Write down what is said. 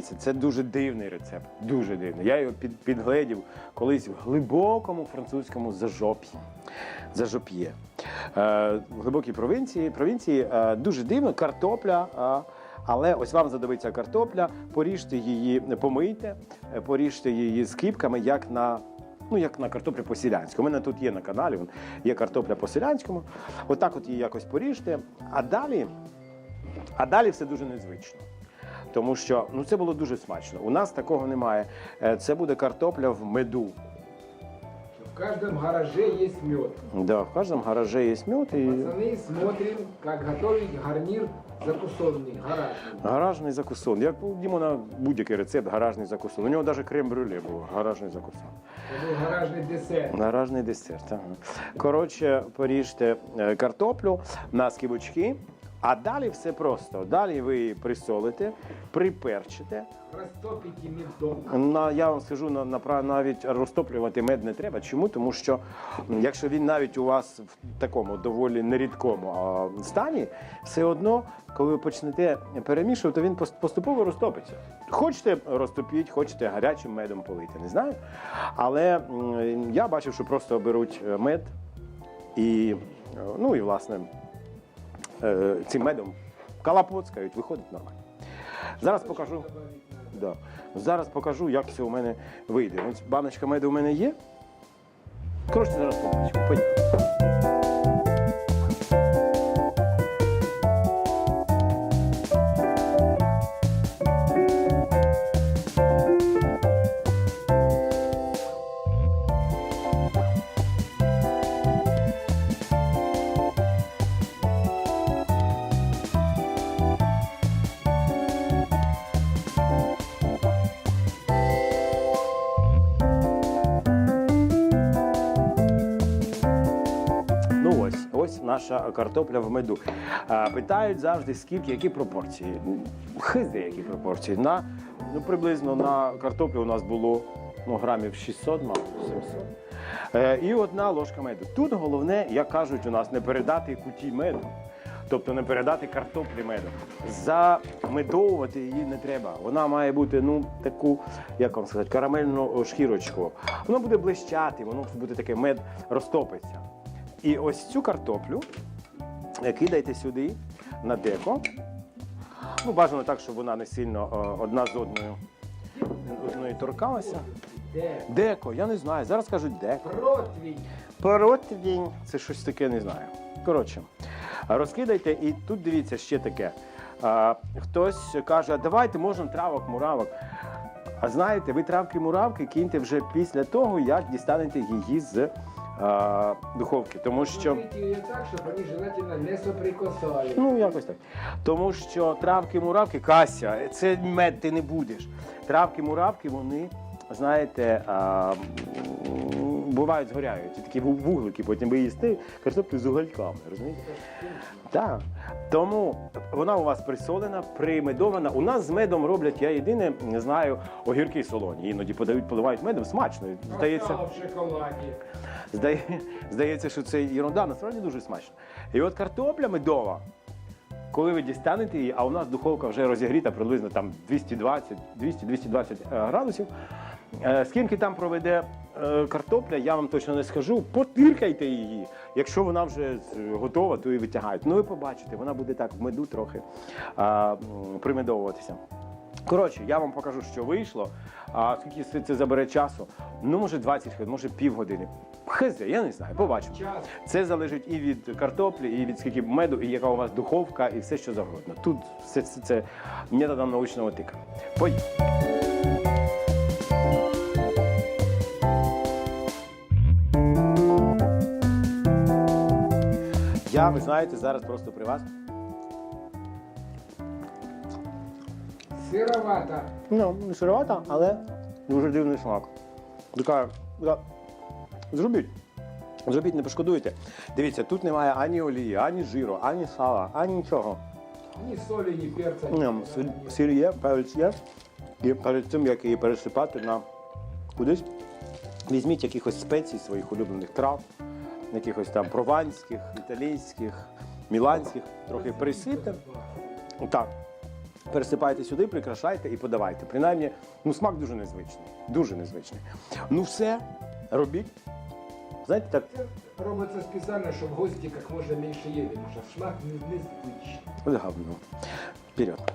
Дивіться, це дуже дивний рецепт. Дуже дивний. Я його під, підгледів колись в глибокому французькому зажоп'ї. Зажоп'є. Е, в глибокій провінції, провінції е, дуже дивно, картопля. Е, але ось вам задобиться картопля, поріжте її, помийте, е, поріжте її скипками, як на. Ну, як на картоплю по-селянському. У мене тут є на каналі, є картопля по-селянському. Отак от її якось поріжте. А далі, а далі все дуже незвично Тому що ну, це було дуже смачно. У нас такого немає. Е, Це буде картопля в меду. В каждом гараже есть мед. Да, в кожному гаражі є мед і Пацаны, смотрим, как готовить гарнир закусонный, гаражный. гаражний закусон. Як у Дімона будь-який рецепт, гаражний закусон. У нього навіть крем-брюле був, гаражний закусон. Это был гаражный десерт. Гаражний десерт. Ага. Коротше, поріжте е, картоплю на скибочки, а далі все просто. Далі ви присолите, приперчите. Растопите медом. На, я вам скажу, на, на, навіть розтоплювати мед не треба. Чому? Тому що якщо він навіть у вас в такому доволі нерідкому а, стані, все одно, коли ви почнете перемішувати, то він поступово розтопиться. Хочете розтопіть, хочете гарячим медом полити, не знаю. Але я бачив, що просто беруть е, мед і, е, ну, і власне, цим медом калапоцкають, виходить нормально. Зараз покажу. Да. Зараз покажу, як все у мене вийде. Баночка меду у мене є. Коротше, зараз побачимо. Поїхали. Наша картопля в меду. Питають завжди, скільки, які пропорції. Хизде, які пропорції. На, ну, приблизно на картоплю у нас було ну, грамів 600, мабуть, 700. Е, і одна ложка меду. Тут головне, як кажуть у нас, не передати куті меду. Тобто не передати картоплі меду. Замедовувати її не треба. Вона має бути ну таку, як вам сказати, карамельну шкірочку. Воно буде блищати, воно буде таке мед розтопиться. І ось цю картоплю е, кидайте сюди на деко. Ну, бажано так, щоб вона не сильно е, одна з одною одної торкалася. Де? Деко, я не знаю. Зараз кажуть деко. Противень. Противінь. Це щось таке не знаю. Коротше, розкидайте, і тут дивіться ще таке. А, хтось каже, а давайте можна травок, муравок. А знаєте, ви травки муравки киньте вже після того, як дістанете її з а, духовки. Тому що. Так, щоб вони желательно не соприкасались. Ну, якось так. Тому що травки муравки, Кася, це мед ти не будеш. Травки муравки, вони, знаєте, а, бувають згоряють. Такі вуглики, потім ви їсти картоплю з угольками, розумієте? Так. Тому вона у вас присолена, примедована. У нас з медом роблять, я єдине не знаю, огірки солоні. Іноді подають, поливають медом, смачно. Здається, в шоколаде. Здає, здається, що це ерунда, насправді дуже смачно. І от картопля медова, коли ви дістанете її, а у нас духовка вже розігріта приблизно там 220, 200-220 е, градусів. е, Скільки там проведе картопля, я вам точно не скажу. Потиркайте її. Якщо вона вже готова, то і витягають. Ну ви побачите, вона буде так в меду трохи а, примедовуватися. Коротше, я вам покажу, що вийшло. А скільки це- забере часу? Ну, може 20 хвилин, може півгодини. Хизе, я не знаю, побачимо. Це залежить і від картоплі, і від скільки меду, і яка у вас духовка, і все, що завгодно. Тут все це, це методом научного тика. Поїхали. Я, ви знаєте, зараз просто при вас. Сыровато. Ну, не сировата, але дуже дивний смак. Така, така. Зробіть. Зробіть, не пошкодуйте. Дивіться, тут немає ані олії, ані жиру, ані сала, ані нічого. Ни соли, ни перца. Ні, сіль, нет. є, перець є. І перед тим, як її пересипати на кудись, візьміть якихось спецій своїх улюблених трав, якихось там прованських, італійських, міланських, трохи присипте. Так. Пересипайте сюди, прикрашайте і подавайте. Принаймні, ну смак дуже незвичний. Дуже незвичний. Ну все, робіть. Знаєте, так робиться спеціально, щоб гості як можна менше їли, тому що смак не- незвичний. от говно. Вперед.